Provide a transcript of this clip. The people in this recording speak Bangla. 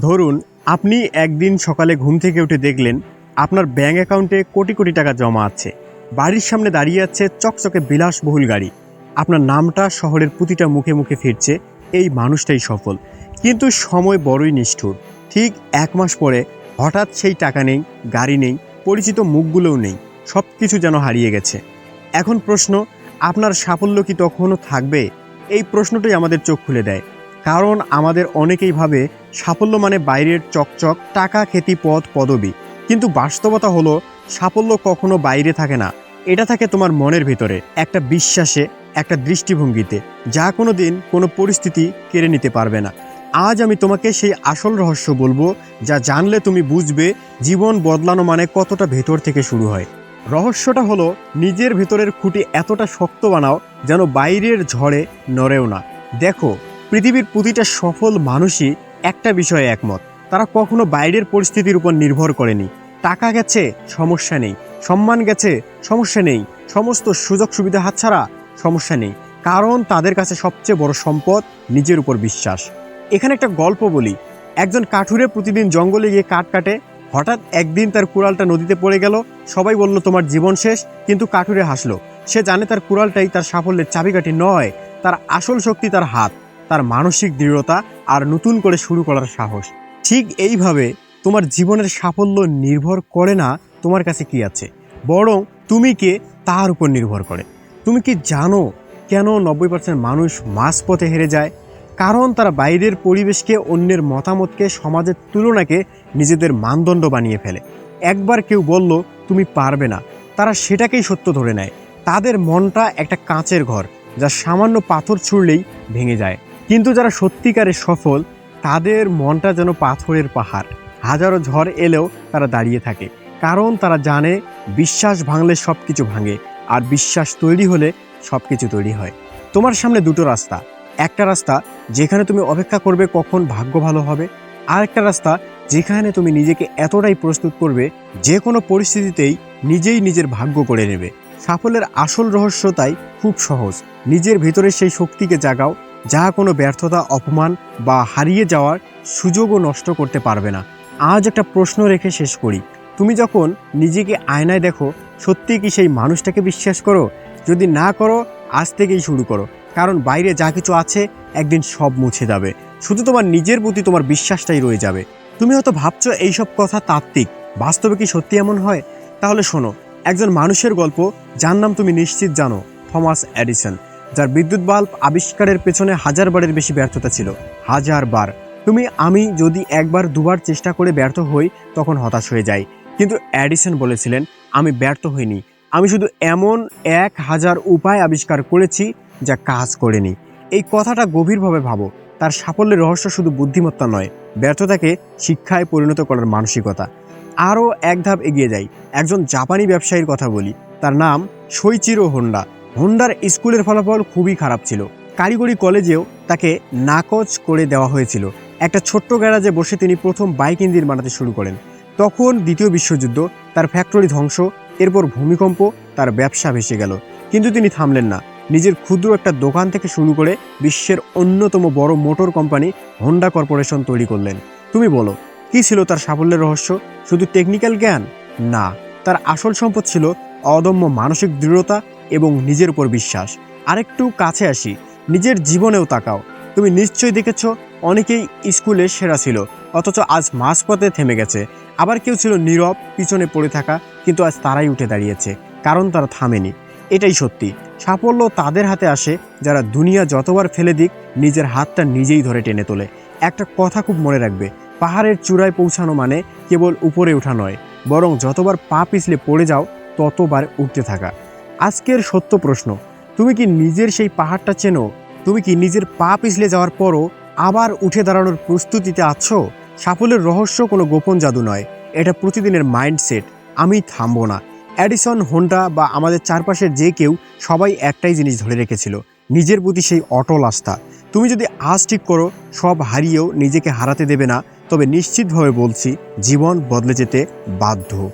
ধরুন, আপনি একদিন সকালে ঘুম থেকে উঠে দেখলেন আপনার ব্যাঙ্ক অ্যাকাউন্টে কোটি কোটি টাকা জমা আছে। বাড়ির সামনে দাঁড়িয়ে আছে চকচকে বিলাসবহুল গাড়ি। আপনার নামটা শহরের প্রতিটা মুখে মুখে ফিরছে, এই মানুষটাই সফল। কিন্তু সময় বড়ই নিষ্ঠুর। ঠিক এক মাস পরে হঠাৎ সেই টাকা নেই, গাড়ি নেই, পরিচিত মুখগুলোও নেই সব কিছু যেন হারিয়ে গেছে। এখন প্রশ্ন, আপনার সাফল্য কি তখনও থাকবে? এই প্রশ্নটাই আমাদের চোখ খুলে দেয়। কারণ আমাদের অনেকেই ভাবে সাফল্য মানে বাইরের চকচক, টাকা, খ্যাতি পদ পদবি। কিন্তু বাস্তবতা হলো, সাফল্য কখনো বাইরে থাকে না। এটা থাকে তোমার মনের ভিতরে, একটা বিশ্বাসে, একটা দৃষ্টিভঙ্গিতে। যা কোনো দিন, কোনো পরিস্থিতি কেড়ে নিতে পারবে না। আজ আমি তোমাকে সেই আসল রহস্য বলব, যা জানলে তুমি বুঝবে জীবন বদলানো মানে কতটা ভেতর থেকে শুরু হয়। রহস্যটা হলো, নিজের ভেতরের খুঁটি এতটা শক্ত বানাও, যেন বাইরের ঝড়ে নড়েও না। দেখো পৃথিবীর প্রতিটা সফল মানুষই একটা বিষয়ে একমত। তারা কখনো বাইরের পরিস্থিতির উপর নির্ভর করেনি। টাকা গেছে, সমস্যা নেই। সম্মান গেছে, সমস্যা নেই। সমস্ত সুযোগ সুবিধা হাতছাড়া, সমস্যা নেই। কারণ তাদের কাছে সবচেয়ে বড় সম্পদ নিজের উপর বিশ্বাস। এখানে একটা গল্প বলি। একজন কাঠুরে প্রতিদিন জঙ্গলে গিয়ে কাঠ কাটে। হঠাৎ একদিন তার কুড়ালটা নদীতে পড়ে গেল। সবাই বলল, তোমার জীবন শেষ। কিন্তু কাঠুরে হাসলো। সে জানে তার কুড়ালটাই তার সাফল্যের চাবিকাঠি নয়, তার আসল শক্তি তার হাত। তার মানসিক দৃঢ়তা আর নতুন করে শুরু করার সাহস। ঠিক এইভাবে তোমার জীবনের সাফল্য নির্ভর করে না তোমার কাছে কি আছে। বরং তুমি কে তার উপর নির্ভর করে। তুমি কি জানো কেন নব্বই পার্সেন্ট মানুষ মাঝপথে হেরে যায়? কারণ তারা বাইরের পরিবেশকে, অন্যের মতামতকে, সমাজের তুলনাকে নিজেদের মানদণ্ড বানিয়ে ফেলে। একবার কেউ বলল, তুমি পারবে না। তারা সেটাকেই সত্য ধরে নেয়। তাদের মনটা একটা কাঁচের ঘর, যা সামান্য পাথর ছুঁড়লেই ভেঙে যায়। কিন্তু যারা সত্যিকারে সফল, তাদের মনটা যেন পাথরের পাহাড়। হাজারো ঝড় এলেও তারা দাঁড়িয়ে থাকে, কারণ তারা জানে বিশ্বাস ভাঙলে সব কিছু ভাঙে, আর বিশ্বাস তৈরি হলে সব কিছু তৈরি হয়। তোমার সামনে দুটো রাস্তা, একটা রাস্তা যেখানে তুমি অপেক্ষা করবে কখন ভাগ্য ভালো হবে, আর একটা রাস্তা যেখানে তুমি নিজেকে এতটাই প্রস্তুত করবে যে কোনো পরিস্থিতিতেই নিজেই নিজের ভাগ্য করে নেবে। সাফল্যের আসল রহস্য তাই খুব সহজ, নিজের ভিতরে সেই শক্তিকে জাগাও যা কোনো ব্যর্থতা, অপমান বা হারিয়ে যাওয়ার সুযোগও নষ্ট করতে পারবে না। আজ একটা প্রশ্ন রেখে শেষ করি। তুমি যখন নিজেকে আয়নায় দেখো সত্যি কি সেই মানুষটাকে বিশ্বাস করো? যদি না করো, আজ থেকেই শুরু করো। কারণ বাইরে যা কিছু আছে, একদিন সব মুছে যাবে। শুধু তোমার নিজের প্রতি তোমার বিশ্বাসটাই রয়ে যাবে। তুমি হয়তো ভাবছ, এইসব কথা তাত্ত্বিক। বাস্তবে কি সত্যি এমন হয়? তাহলে শোনো, একজন মানুষের গল্প, যার নাম তুমি নিশ্চিত জানো, থমাস এডিসন। যার বিদ্যুৎ বাল্ব আবিষ্কারের পেছনে হাজার বারের বেশি ব্যর্থতা ছিল। হাজার বার। তুমি, আমি যদি একবার, দুবার চেষ্টা করে ব্যর্থ হই, তখন হতাশ হয়ে যাই। কিন্তু অ্যাডিসন বলেছিলেন, আমি ব্যর্থ হইনি। আমি শুধু এমন এক হাজার উপায় আবিষ্কার করেছি, যা কাজ করেনি। এই কথাটা গভীরভাবে ভাবো। তার সাফল্যের রহস্য শুধু বুদ্ধিমত্তা নয়, ব্যর্থতাকে শিক্ষায় পরিণত করার মানসিকতা। আরও এক ধাপ এগিয়ে যাই। একজন জাপানি ব্যবসায়ীর কথা বলি। তার নাম সইচিরো হোন্ডা। হোন্ডার স্কুলের ফলাফল খুবই খারাপ ছিল। কারিগরি কলেজেও তাকে নাকচ করে দেওয়া হয়েছিল। একটা ছোট্ট গ্যারাজে বসে তিনি প্রথম বাইক ইঞ্জিন বানাতে শুরু করেন। তখন দ্বিতীয় বিশ্বযুদ্ধ, তার ফ্যাক্টরি ধ্বংস, এরপর ভূমিকম্প, তার ব্যবসা ভেসে গেল। কিন্তু তিনি থামলেন না। নিজের ক্ষুদ্র একটা দোকান থেকে শুরু করে বিশ্বের অন্যতম বড় মোটর কোম্পানি হোন্ডা কর্পোরেশন তৈরি করলেন। তুমি বলো, কি ছিল তার সাফল্যের রহস্য? শুধু টেকনিক্যাল জ্ঞান? না। তার আসল সম্পদ ছিল অদম্য মানসিক দৃঢ়তা এবং নিজের উপর বিশ্বাস। আরেকটু কাছে আসি, নিজের জীবনেও তাকাও। তুমি নিশ্চয়ই দেখেছ, অনেকেই স্কুলে সেরা ছিল, অথচ আজ মাঝপথে থেমে গেছে। আবার কেউ ছিল নীরব, পিছনে পড়ে থাকা, কিন্তু আজ তারাই উঠে দাঁড়িয়েছে, কারণ তারা থামেনি। এটাই সত্যি। সাফল্য তাদের হাতে আসে, যারা দুনিয়া যতবার ফেলে দিক, নিজের হাতটা নিজেই ধরে টেনে তোলে। একটা কথা খুব মনে রাখবে, পাহাড়ের চূড়ায় পৌঁছানো মানে কেবল উপরে ওঠা নয়, বরং যতবার পা পিছলে পড়ে যাও, ততবার উঠতে থাকা। আজকের সত্য প্রশ্ন। তুমি কি নিজের সেই পাহাড়টা চেনো? তুমি কি নিজের পা পিছলে যাওয়ার পরও আবার উঠে দাঁড়ানোর প্রস্তুতিতে আছো? সাফল্যের রহস্য কোনো গোপন জাদু নয়। এটা প্রতিদিনের মাইন্ডসেট। আমি থামবো না। অ্যাডিসন, হোন্ডা বা আমাদের চারপাশের যে কেউ সবাই একটাই জিনিস ধরে রেখেছিল। নিজের প্রতি সেই অটল আস্থা। তুমি যদি আজ ঠিক করো, সব হারিয়েও নিজেকে হারাতে দেবে না। তবে নিশ্চিতভাবে বলছি, জীবন বদলে যেতে বাধ্য।